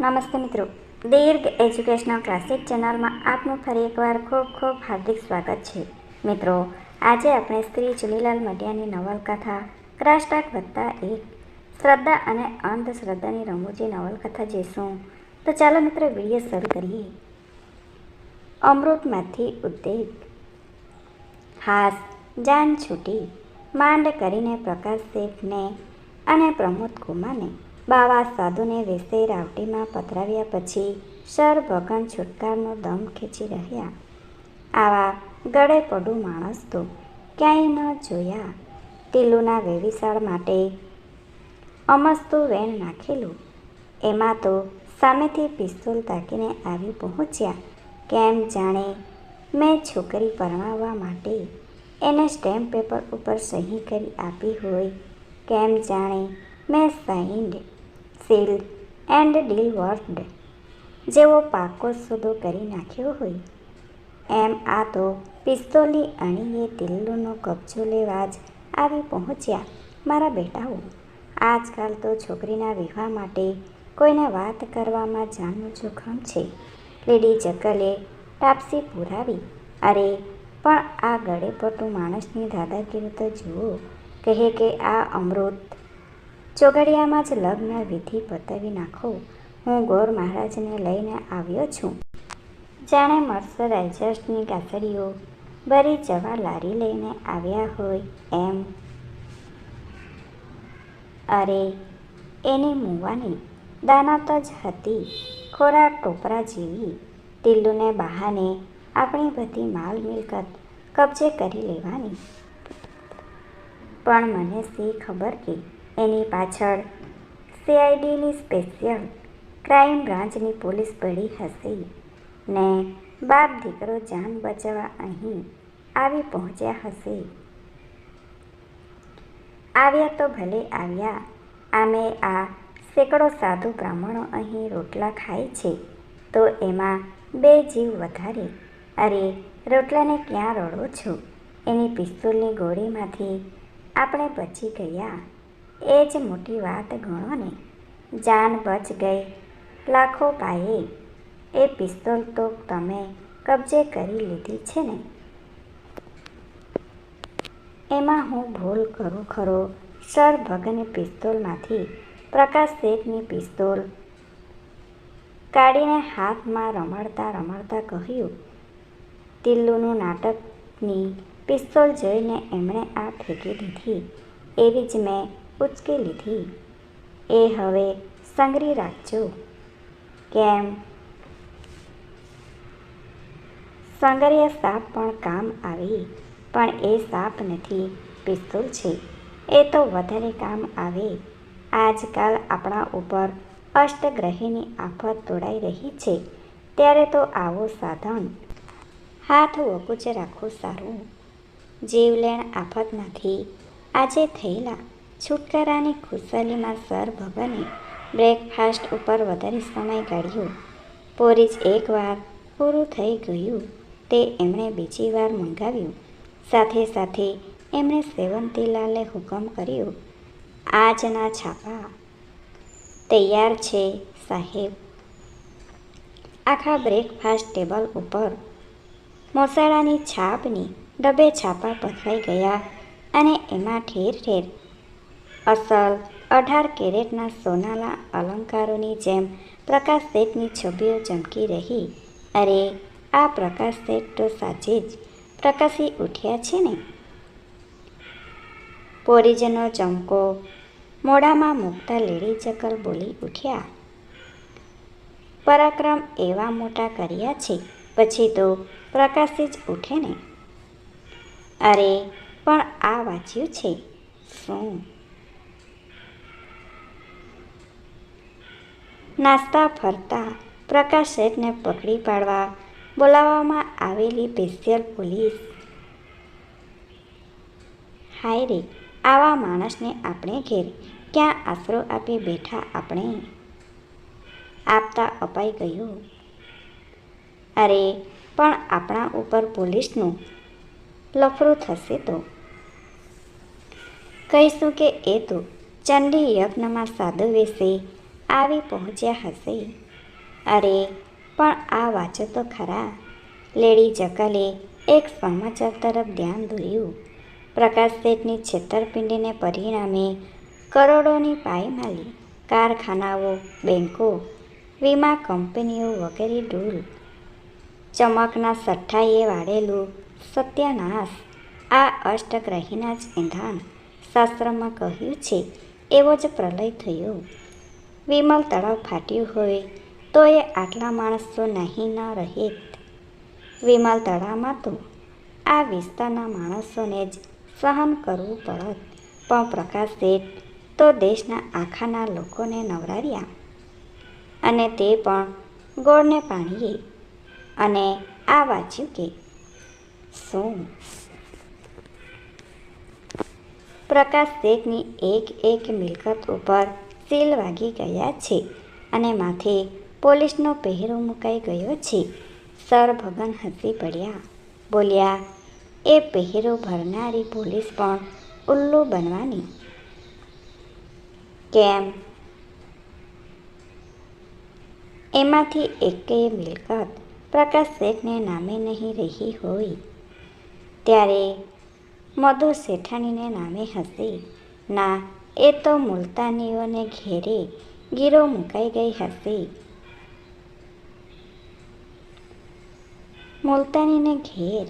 નમસ્તે મિત્રો. દીર્ઘ educational classic ચેનલમાં આપનું ફરી એકવાર ખૂબ ખૂબ હાર્દિક સ્વાગત છે. મિત્રો, આજે આપણે શ્રી ચુલીલાલ મડિયાની નવલકથા ક્રાસ્ટાક વત્તા એક શ્રદ્ધા અને અંધશ્રદ્ધાની રમૂજી નવલકથા જોઈશું તો ચાલો મિત્રો વીડિયો શરૂ કરીએ. અમૃતમાંથી ઉદ્દેગ હાસ, જાન છૂટી, માંડ કરીને પ્રકાશ શેઠને અને પ્રમોદ કુમારને બાવા સાધુને વેસે રાવટીમાં પધરાવ્યા પછી સર ભગન છુટકારનો દમ ખેંચી રહ્યા. આવા ગળે પડું માણસ તો ક્યાંય ન જોયા. ટીલુના વેવિશાળ માટે અમસ્તું વેણ નાખેલું. એમાં તો સામેથી પિસ્તોલ તાકીને આવી પહોંચ્યા. કેમ જાણે મેં છોકરી પરણાવવા માટે એને સ્ટેમ્પ પેપર ઉપર સહી કરી આપી હોય. કેમ જાણે મેં signed seal and deal word જેવો પાકો સોદો કરી નાખ્યો હોય. એમ આ તો પિસ્તોલી અણીએ દિલ્લુનો કબજો લેવા જ આવી પહોંચ્યા મારા બેટાઓ. આજકાલ તો છોકરીના વિવાહ માટે કોઈને વાત કરવામાં જાનનું જોખમ છે. લેડી જકલે ટાપસી પુરાવી. અરે, પણ આ ગળેપટું માણસની દાદાગીરી તો જુઓ. કહે કે આ અમૃત ચોગડિયામાં જ લગ્ન વિધિ પતાવી નાખો. હું ગોર મહારાજને લઈને આવ્યો છું. જાણે મર્સરાઇઝર્સની ગાસડીઓ ભરી જવા લારી લઈને આવ્યા હોય એમ. અરે, એની મૂવાની દાનત જ હતી. ખોરાક ટોપરા જેવી. તિલ્લુને બહાને આપણી બધી માલ મિલકત કબજે કરી લેવાની. પણ મને શી ખબર કે એની પાછળ સીઆઈડીની સ્પેશિયલ ક્રાઇમ બ્રાન્ચની પોલીસ પડી હશે ને બાપ દીકરો જાન બચાવવા અહીં આવી પહોંચ્યા હશે. આવ્યા તો ભલે આવ્યા, આમે આ સેંકડો સાધુ બ્રાહ્મણો અહીં રોટલા ખાય છે, તો એમાં બે જીવ વધારે. અરે, રોટલાને ક્યાં રડો છો? એની પિસ્તોલની ગોળીમાંથી આપણે બચી ગયા. એ જ મોટી વાત ગણો ને. જાન બચ ગઈ. લાખો પાયે. એ પિસ્તોલ તો તમે કબજે કરી લીધી છે ને. એમાં હું ભૂલ કરું ખરો? સર ભગને પિસ્તોલમાંથી પ્રકાશ શેઠની પિસ્તોલ કાઢીને હાથમાં રમાડતા રમાડતા કહ્યું તિલ્લુનું નાટકની પિસ્તોલ જોઈને એમણે આ ફેંકી દીધી. એવી જ મેં ઉચકી લીધી એ હવે સંગરી રાખજો. કેમ? સંગરિયા સાપ પણ કામ આવી, પણ એ સાપ નથી, પિસ્તોલ છે. એ તો વધારે કામ આવે. આજકાલ આપણા ઉપર અષ્ટગ્રહીની આફત તોડાઈ રહી છે. ત્યારે તો આવો સાધન. હાથ વકુચ રાખવું સારું. જીવલેણ આફતમાંથી આજે થયેલા છુટકારાની ખુશાલીમાં સર ભગને બ્રેકફાસ્ટ ઉપર વધારે સમય કાઢ્યો. પોરીજ એકવાર પૂરું થઈ ગયું. તે એમણે બીજી વાર મંગાવ્યું. સાથે સાથે એમણે સેવંતીલાલે હુકમ કર્યો. આજના છાપા તૈયાર છે, સાહેબ. આખા બ્રેકફાસ્ટ ટેબલ ઉપર મોસાળાની છાપની ડબે છાપા પથરાઈ ગયા અને એમાં ઠેર ઠેર અસલ અઢાર કેરેટના સોનાના અલંકારોની જેમ પ્રકાશ શેઠની છબીઓ ચમકી રહી. અરે, આ પ્રકાશ શેઠ તો સાચે જ પ્રકાશી ઉઠ્યા છે ને? પોરીજનો ચમકો મોઢામાં મૂકતા લેડી ચકલ બોલી ઉઠ્યા. પરાક્રમ એવા મોટા કર્યા છે, પછી તો પ્રકાશી જ ઉઠે ને? અરે, પણ આ વાંચ્યું છે? શું? નાસ્તા ફરતા પ્રકાશ શેઠને પકડી પાડવા બોલાવવામાં આવેલી સ્પેશિયલ પોલીસ હાય રે, આવા માણસને આપણે ઘેર ક્યાં આશરો આપી બેઠા આપણે? આપતા અપાઈ ગયું. અરે, પણ આપણા ઉપર પોલીસનું લફરું થશે તો? કહીશું કે એ તો ચંડી યજ્ઞમાં સાધુ વેશે આવી પહોંચ્યા હશે. અરે, પણ આ વાંચો તો ખરા. લેડી જકલે એક સમાચાર તરફ ધ્યાન દોર્યું. પ્રકાશ શેઠની છેતરપિંડીને પરિણામે કરોડોની પાયમાલી કારખાનાઓ, બેંકો, વીમા કંપનીઓ વગેરે ડૂલ. ચમકના સઠ્ઠાએ વાળેલું સત્યાનાશ. આ અષ્ટગ્રહીના જ ઇંધણ શાસ્ત્રમાં કહ્યું છે, એવો જ પ્રલય થયો. વિમલ તળાવ ફાટ્યું હોય તો એ આટલા માણસો નહીં ન રહેત વિમલ તળાવમાં તો આ વિસ્તારના માણસોને જ સહન કરવું પડત. પણ પ્રકાશ શેઠ તો દેશના આખાના લોકોને નવરાવ્યા. અને તે પણ ગોળને પાણીએ. અને આ વાંચ્યું કે શું? પ્રકાશ શેઠની એક એક મિલકત ઉપર સીલ વાગી ગયા છે અને માથે પોલીસનો પહેરો મુકાઈ ગયો છે. સર ભગન હસી પડ્યા. બોલ્યા, એ પહેરો ભરનારી પોલીસ પણ ઉલ્લુ બનવાની. કેમ? એમાંથી એકેય મિલકત પ્રકાશ શેઠને નામે નહીં રહી હોય. ત્યારે મધુ શેઠાણીને નામે હશે. ના એ તો મુલતાનીઓને ઘેરે ગીરો મુકાઈ ગઈ હશે. મુલતાનીને ઘેર?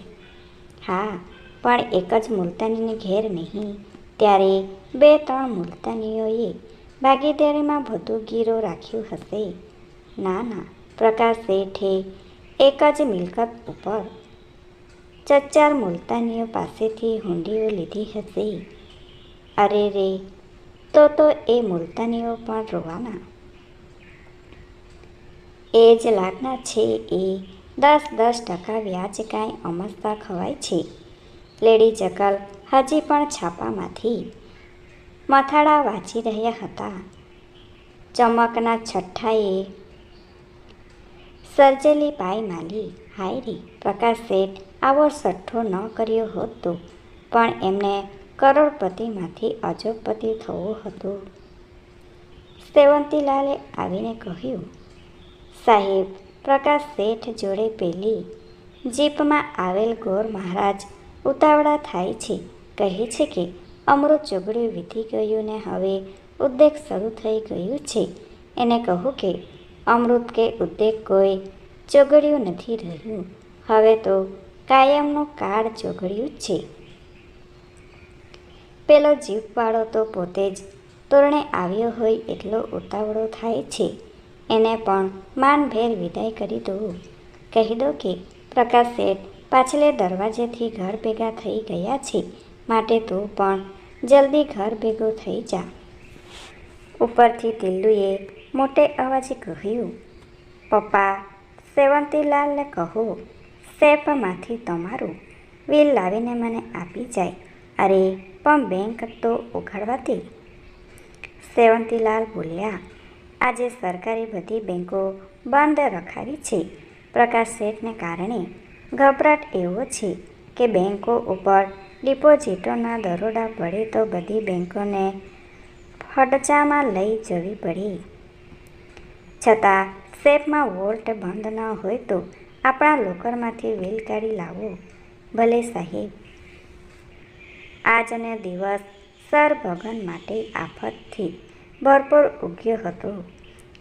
હા, પણ એક જ મુલતાનીને ઘેર નહીં. ત્યારે બે ત્રણ મુલતાનીઓએ ભાગીદારીમાં વધુ ગીરો રાખ્યું હશે. ના ના, પ્રકાશ શેઠે એક જ મિલકત ઉપર ચચાર મુલતાનીઓ પાસેથી હુંડીઓ લીધી હશે. અરે રે તો તો એ મુલતાનીઓ પણ રોવાના. એ જ લાગના છે એ દસ દસ ટકા વ્યાજ કાંઈ અમસ્તા ખવાય છે. લેડી જકલ હજી પણ છાપામાંથી. મથાળા વાંચી રહ્યા હતા. ચમકના છઠ્ઠાએ સર્જેલી પાયમાલી હાય રે, પ્રકાશ શેઠ, આવો સઠ્ઠો ન કર્યો હોત તો. પણ એમને કરોડપતિમાંથી અજોગપતિ થવો હતો. સેવંતીલાલે આવીને કહ્યું, સાહેબ, પ્રકાશ શેઠ જોડે પેલી જીપમાં આવેલ ગોર મહારાજ ઉતાવળા થાય છે. કહે છે કે અમૃત ચોગડ્યું વીતી ગયું ને હવે ઉદ્દેક શરૂ થઈ ગયું છે. એને કહું કે અમૃત કે ઉદ્દેક કોઈ ચોગડ્યું નથી રહ્યું. હવે તો કાયમનું કાળ ચોગડ્યું છે. પેલો જીપવાળો તો પોતે જ તોરણે આવ્યો હોય એટલો ઉતાવળો થાય છે. એને પણ માનભેર વિદાય કરી દો. કહી દો કે, પ્રકાશ શેઠ, પાછલે દરવાજેથી ઘર ભેગા થઈ ગયા છે. માટે તું પણ જલ્દી ઘર ભેગો થઈ જા. ઉપરથી તિલ્લુએ મોટે અવાજે કહ્યું, પપ્પા, સેવંતીલાલને કહો સેપમાંથી તમારું વીલ લાવીને મને આપી જાય. અરે, પણ બેંક તો ઉઘાડવાથી? સેવંતીલાલ બોલ્યા, આજે સરકારે બધી બેંકો બંધ રખાવી છે. પ્રકાશ શેઠને કારણે ગભરાટ એવો છે કે બેંકો ઉપર ડિપોઝિટોના દરોડા પડે તો બધી બેંકોને ફડચામાં લઈ જવી પડે. છતાં, સેફમાં વોલ્ટ બંધ ન હોય તો આપણા લોકરમાંથી વેલ કાઢી લાવો. ભલે સાહેબ આજનો દિવસ સર ભગન માટે આફતથી ભરપૂર ઉગ્યો હતો.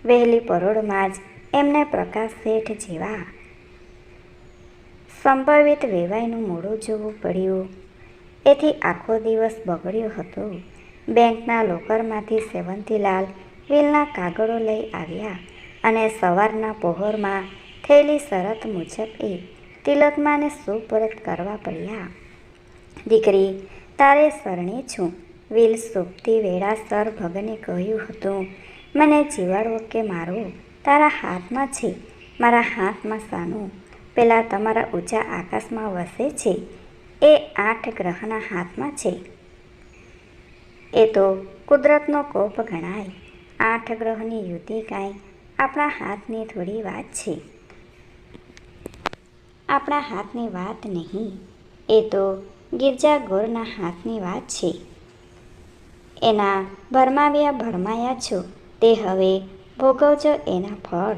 વહેલી પરોળમાં જ એમને પ્રકાશ શેઠ જેવા સંભવિત વેવાઈનું મોડું જોવું પડ્યું. એથી આખો દિવસ બગડ્યો હતો. બેંકના લોકરમાંથી સેવંતીલાલ વિલના કાગળો લઈ આવ્યા અને સવારના પહોરમાં થયેલી શરત મુજબ એ તિલકમાને સુપરત કરવા પડ્યા. દીકરી તારે શરણે છું. વિલ સોંપતી વેળા સર ભગને કહ્યું હતું, મને જીવાડવો કે મારો? તારા હાથમાં છે. મારા હાથમાં સાનું. પેલા તમારા ઊંચા આકાશમાં વસે છે. એ આઠ ગ્રહના હાથમાં છે. એ તો કુદરતનો કોપ ગણાય. આઠ ગ્રહની યુતિ કાંઈ આપણા હાથની થોડી વાત છે. આપણા હાથની વાત નહીં. એ તો ગિરજા ગોરના હાથની વાત છે. એના ભરમાવ્યા ભરમાયા છો, તે હવે ભોગવજો એના ફળ.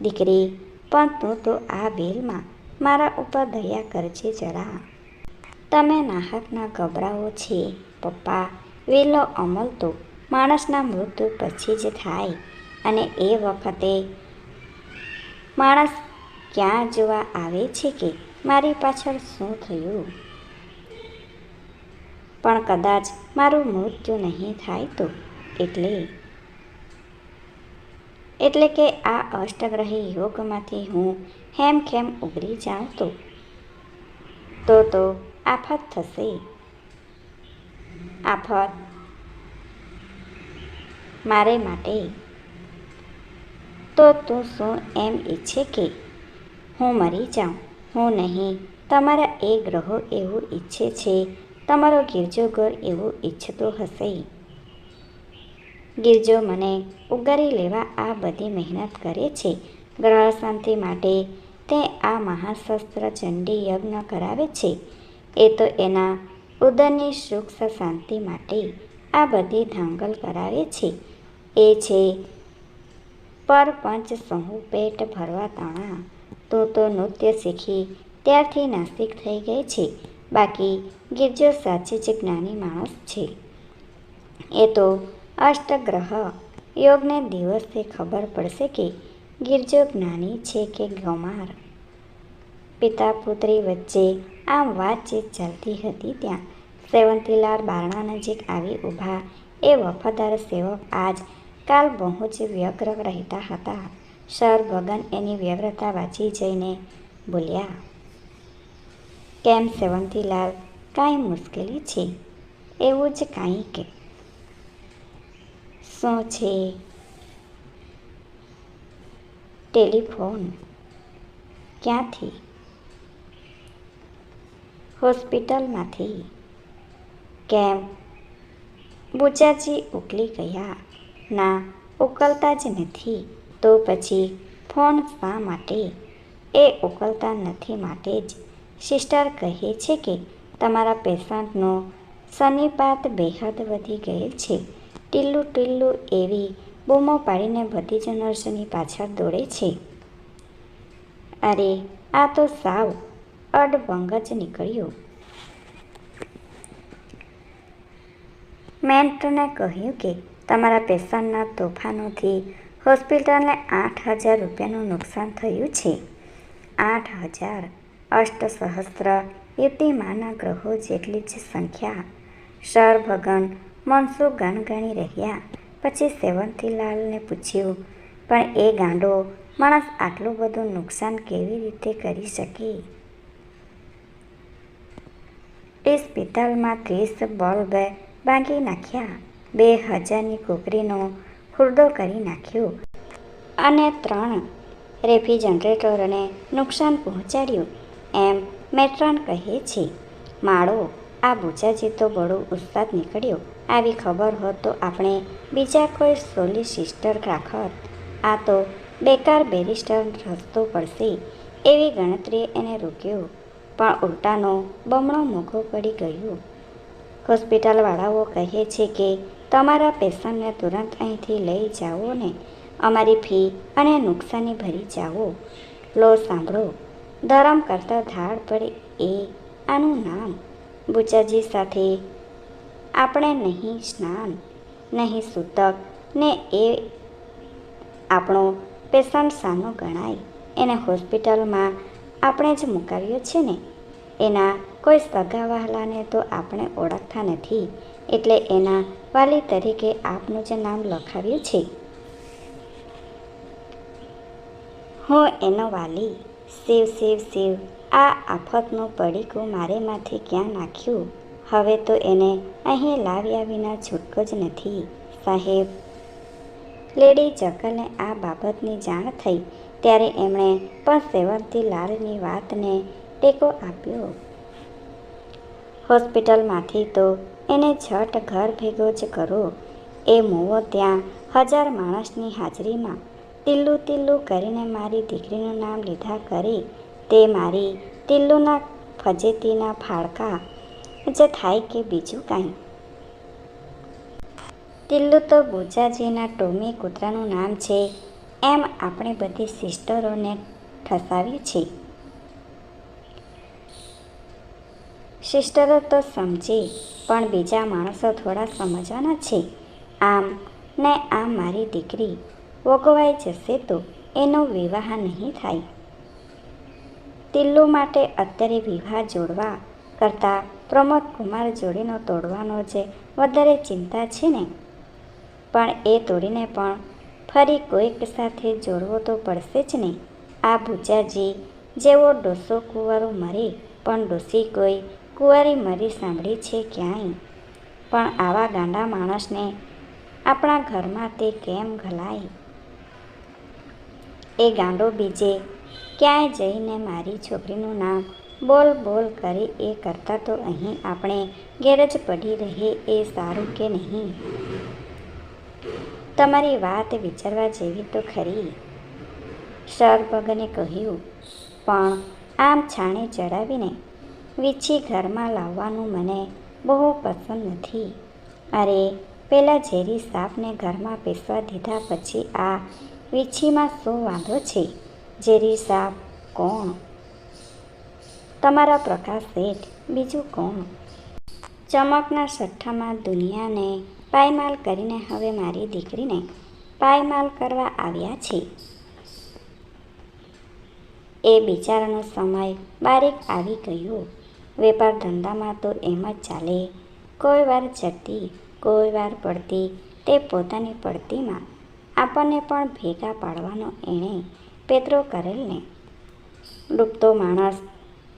દીકરી, પણ તું તો આ વેલમાં મારા ઉપર દયા કરજે જરા. તમે નાહકના ગભરાઓ છે, પપ્પા. વેલો અમલ તો માણસના મૃત્યુ પછી જ થાય. અને એ વખતે માણસ ક્યાં જોવા આવે છે કે મારી પાછળ શું થયું? પણ કદાચ મારું મૃત્યુ નહીં થાય તો. એટલે એટલે કે આ અષ્ટગ્રહી યોગમાંથી હું હેમખેમ ઉગરી જાઉં તો. તો તો આફત થશે. આફત મારે માટે. તો તું શું એમ ઈચ્છે કે હું મરી જાઉં? હું નહીં. તમારા એ ગ્રહો એવું ઈચ્છે છે તમારો ગિરજો ઘર એવું ઈચ્છતો હશે. ગિરજો મને ઉગારી લેવા આ બધી મહેનત કરે છે. ગ્રહ શાંતિ માટે તે આ મહાશસ્ત્ર ચંડી યજ્ઞ કરાવે છે. એ તો એના ઉદરની સુખ શાંતિ માટે આ બધી ધાંગલ કરાવે છે. એ છે પરપંચ સહુ પેટ ભરવા તણા. તું તો નૃત્ય શીખી ત્યારથી નાસ્તિક થઈ ગઈ છે. બાકી ગિરજો સાચી જ જ્ઞાની માણસ છે. એ તો અષ્ટગ્રહ યોગને દિવસે ખબર પડશે કે ગિરજો જ્ઞાની છે કે ગમાર. પિતા પુત્રી વચ્ચે આમ વાતચીત ચાલતી હતી ત્યાં સેવંતીલાલ બારણા નજીક આવી ઊભા એ વફાદાર સેવક આજ કાલ બહુ જ વ્યગ્ર રહેતા હતા. સર ભગન એની વ્યગ્રતા વાંચી જઈને બોલ્યા, કેમ સેવંતીલાલ કાંઈ મુશ્કેલી છે? એવું જ કાંઈ કે. શું છે? ટેલિફોન. ક્યાંથી? હોસ્પિટલમાંથી. કેમ? બુચાજી ઉકલી ગયા. ના, ઉકલતા જ નથી. તો પછી ફોન શા માટે? એ ઉકલતા નથી માટે જ. સિસ્ટર કહે છે કે તમારા પેશન્ટનો શનિપાત બેહદ વધી ગયેલ છે. ટીલ્લું ટીલ્લું એવી બૂમો પાડીને બધી જ નર્સની પાછળ દોડે છે. અરે, આ તો સાવ અડબંગ જ નીકળ્યો. મેન્ટને કહ્યું કે, તમારા પેશન્ટના તોફાનોથી હોસ્પિટલને આઠ હજાર રૂપિયાનું નુકસાન થયું છે. આઠ હજાર અષ્ટસહસ્ત્ર યુતિમાના ગ્રહો જેટલી જ સંખ્યા. સર ભગન મનસુખ ગણગણી રહ્યા. પછી સેવંતીલાલને પૂછ્યું, પણ એ ગાંડો માણસ આટલું બધું નુકસાન કેવી રીતે કરી શકે? ઇસ્પિતલમાં ત્રીસ બલ્બ ભાંગી નાખ્યા. બે હજારની કોકરીનો ખુરદો કરી નાખ્યો અને ત્રણ રેફ્રિજનરેટરને નુકસાન પહોંચાડ્યું. એમ મેટ્રોન કહે છે, માળો, આ બુજાજી તો બડો ઉસ્તાદ નીકળ્યો. આવી ખબર હોત તો આપણે બીજા કોઈ સોલિસિસ્ટર રાખત. આ તો બેકાર બેરિસ્ટર રસ્તો પડશે. એવી ગણતરીએ એને રોક્યો. પણ ઉલટાનો બમણો મોઘો પડી ગયો. હોસ્પિટલવાળાઓ કહે છે કે, તમારા પેશન્ટને તુરંત અહીંથી લઈ જાઓ ને. અમારી ફી અને નુકસાની ભરી જાઓ. લો, સાંભળો. ધરમ કરતાં ધાડ પડે એ આનું નામ. બુચાજી સાથે આપણે નહીં સ્નાન, નહીં સૂતક, ને એ આપણો પેશન્ટ સાનો ગણાય. એને હોસ્પિટલમાં આપણે જ મુકાવ્યો છે ને. એના કોઈ સગા વહાલાને તો આપણે ઓળખતા નથી. એટલે એના વાલી તરીકે આપનું જે નામ લખાવ્યું છે. હું એનો વાલી. શિવ શિવ શિવ. આ આફતનું પડીકું મારે માથે ક્યાં નાખ્યું? હવે તો એને અહીં લાવ્યા વિના છૂટકો જ નથી. સાહેબ, લેડી જકલને આ બાબતની જાણ થઈ ત્યારે એમણે પણ સેવંતી લાલની વાતને ટેકો આપ્યો. હોસ્પિટલમાંથી તો એને છઠ ઘર ભેગો જ કરો. એ મોવો ત્યાં હજાર માણસની હાજરીમાં તિલ્લું તિલ્લુ કરીને મારી દીકરીનું નામ લીધા કરી તે મારી તિલ્લુના ફજેતીના ફાળકા જે થાય કે બીજું કાંઈ. તિલ્લુ તો બુચાજીના ટોમી કૂતરાનું નામ છે. એમ આપણે બધી સિસ્ટરોને ઠસાવી છે સિસ્ટરો તો સમજે, પણ બીજા માણસો થોડા સમજવાના છે. આમ ને આમ મારી દીકરી વગવાઈ જશે તો એનો વિવાહ નહીં થાય. તિલ્લુ માટે અત્યારે વિવાહ જોડવા કરતાં પ્રમોદ કુમાર જોડીનો તોડવાનો જે વધારે ચિંતા છે ને. પણ એ તોડીને પણ ફરી કોઈક સાથે જોડવો તો પડશે જ ને. આ ભૂચાજી જેવો ડોસો કુંવારો મરે, પણ ડોસી કોઈ કુંવારી મરી સાંભળી છે ક્યાંય? પણ આવા ગાંડા માણસને આપણા ઘરમાં તે કેમ ઘલાય? એ ગાંડો બીજે, ક્યાંય જઈને મારી છોકરીનું નામ બોલ બોલ કરી એ કરતાં તો અહીં આપણે ઘેર પડી રહે એ સારું કે નહીં? તમારી વાત વિચારવા જેવી તો ખરી. સરભગને કહ્યું, પણ આમ છાણે ચડાવીને વીછી ઘરમાં લાવવાનું મને બહુ પસંદ નથી. અરે, પેલા ઝેરી સાપને ઘરમાં પેસવા દીધા પછી આ વીછીમાં શું વાંધો છે? ઝેરી સાપ કોણ? તમારા પ્રકાશ શેઠ, બીજું કોણ? ચમકના સઠ્ઠામાં દુનિયાને પાયમાલ કરીને હવે મારી દીકરીને પાયમાલ કરવા આવ્યા છે. એ બિચારાનો સમય બારીક આવી ગયો. વેપાર ધંધામાં તો એમ જ ચાલે. કોઈ વાર ચડતી કોઈ વાર પડતી, તે પોતાની પડતીમાં આપણને પણ ભેગા પાડવાનો એણે પેતરો કરેલને. ડૂબતો માણસ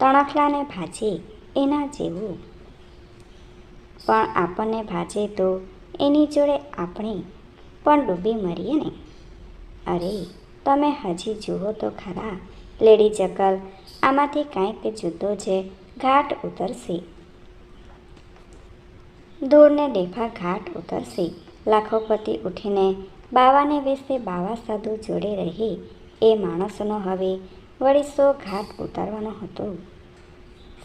તણખલાને ભાજે એના જેવું. પણ આપણને ભાજે તો એની જોડે આપણે પણ ડૂબી મરીએ ને. અરે, તમે હજી જુઓ તો ખરા, લેડી ચકલ, આમાંથી કાંઈક જુદો જે ઘાટ ઉતરશે. દૂરને ડેફા ઘાટ ઉતરશે, લાખોપતિ ઉઠીને બાવાને વેસે બાવા સાધુ જોડે રહી. એ માણસનો હવે, વળી સો ઘાટ ઉતારવાનો હતો.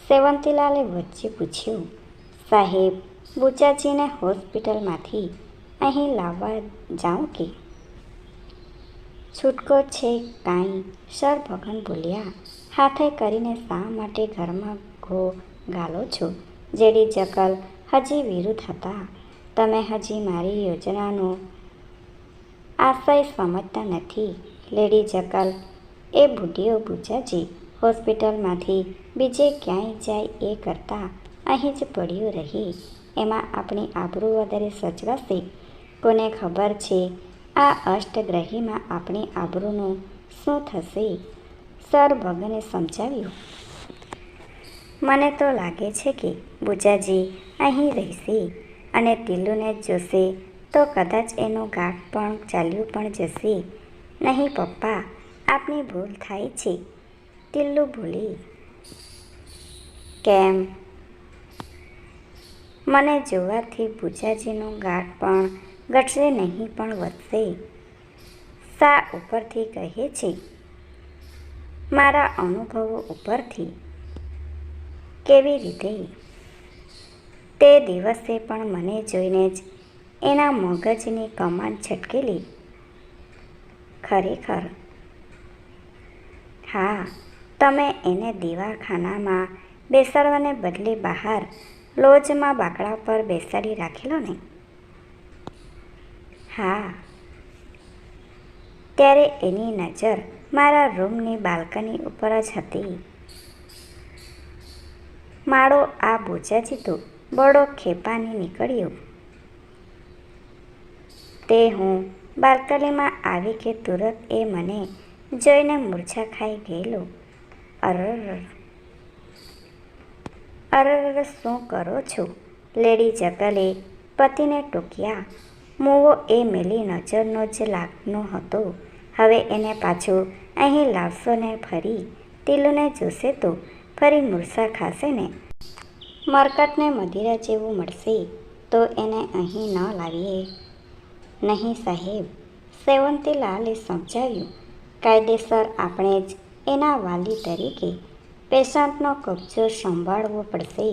સેવંતીલાલે વચ્ચે પૂછ્યું, સાહેબ, બુચાજીને હોસ્પિટલમાંથી અહીં લાવવા જાઉં કે? છૂટકો છે કાંઈ, સર ભગન બોલ્યા. હાથે કરીને શા માટે ઘરમાં ઘો ગાલો છો? જેડી જકલ હજી વિરુદ્ધ હતા. તમે હજી મારી યોજનાનો આશય સમજતા નથી લેડી જકલ એ બુઢીઓ બુજાજી હોસ્પિટલમાંથી બીજે ક્યાંય જાય એ કરતાં અહીં જ પડ્યું રહી. એમાં આપણી આબરૂ વધારે સચવાશે કોને ખબર છે? આ અષ્ટગ્રહીમાં આપણી આબરૂનું શું થશે? સર ભગને સમજાવ્યું. મને તો લાગે છે કે બુજાજી અહીં રહેશે અને તિલ્લુને જોશે તો કદાચ એનું ગાંઠ પણ ચાલ્યું પણ જશે. નહીં પપ્પા, આપની ભૂલ થાય છે. તિલ્લુ ભૂલી કેમ? મને જોવાથી પૂજાજીનું ગાંઠ પણ ઘટશે નહીં પણ વધશે. સા ઉપરથી કહે છે? મારા અનુભવો ઉપરથી. કેવી રીતે? તે દિવસે પણ મને જોઈને જ એના મગજની કમાન છટકેલી. ખરેખર? હા, તમે એને દીવાખાનામાં બેસાડવાને બદલે બહાર લોજમાં બાકડા પર બેસાડી રાખેલો ને? હા. ત્યારે એની નજર મારા રૂમની બાલ્કની ઉપર જ હતી. માળો આ બોજાજી તો બડો ખેપાની નીકળ્યો. તે હું બાલ્કનીમાં આવી કે તુરત એ મને જોઈને મૂર્છા ખાઈ ગયેલો. અરર અરર શું કરો છો? લેડી જગલે પતિને ટૂક્યા. મૂવો એ મેલી નજરનો જ લાગનો હતો. હવે એને પાછું અહીં લાવશો ને ફરી? તિલને જોશે તો ફરી મૂર્છા ખાશે ને? મરકટને મદિરા જેવું મળશે તો એને અહીં ન લાવીએ. નહીં સાહેબ. સેવંતીલાલે સમજાવ્યું, કાયદેસર આપણે જ એના વાલી તરીકે પેશન્ટનો કબજો સંભાળવો પડશે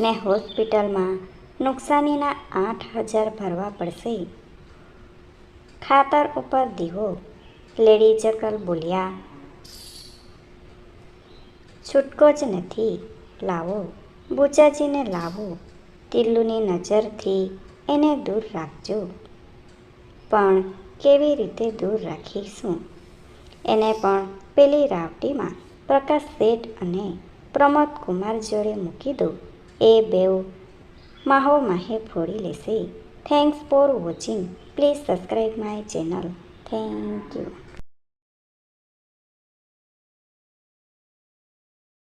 ને હોસ્પિટલમાં નુકસાનીના આઠ હજાર ભરવા પડશે. ખાતર ઉપર દીવો, લેડી જકલ બોલ્યા, છૂટકો જ નથી, લાવો બુચાજીને લાવો તિલ્લુની નજરથી એને દૂર રાખજો. પણ કેવી રીતે દૂર રાખીશું? એને પણ પેલી રાવટીમાં પ્રકાશ શેઠ અને પ્રમોદ કુમાર જોડે મૂકી દો. એ બેઉ માહો માહે ફોડી લેશે. Thanks for watching please subscribe my channel thank you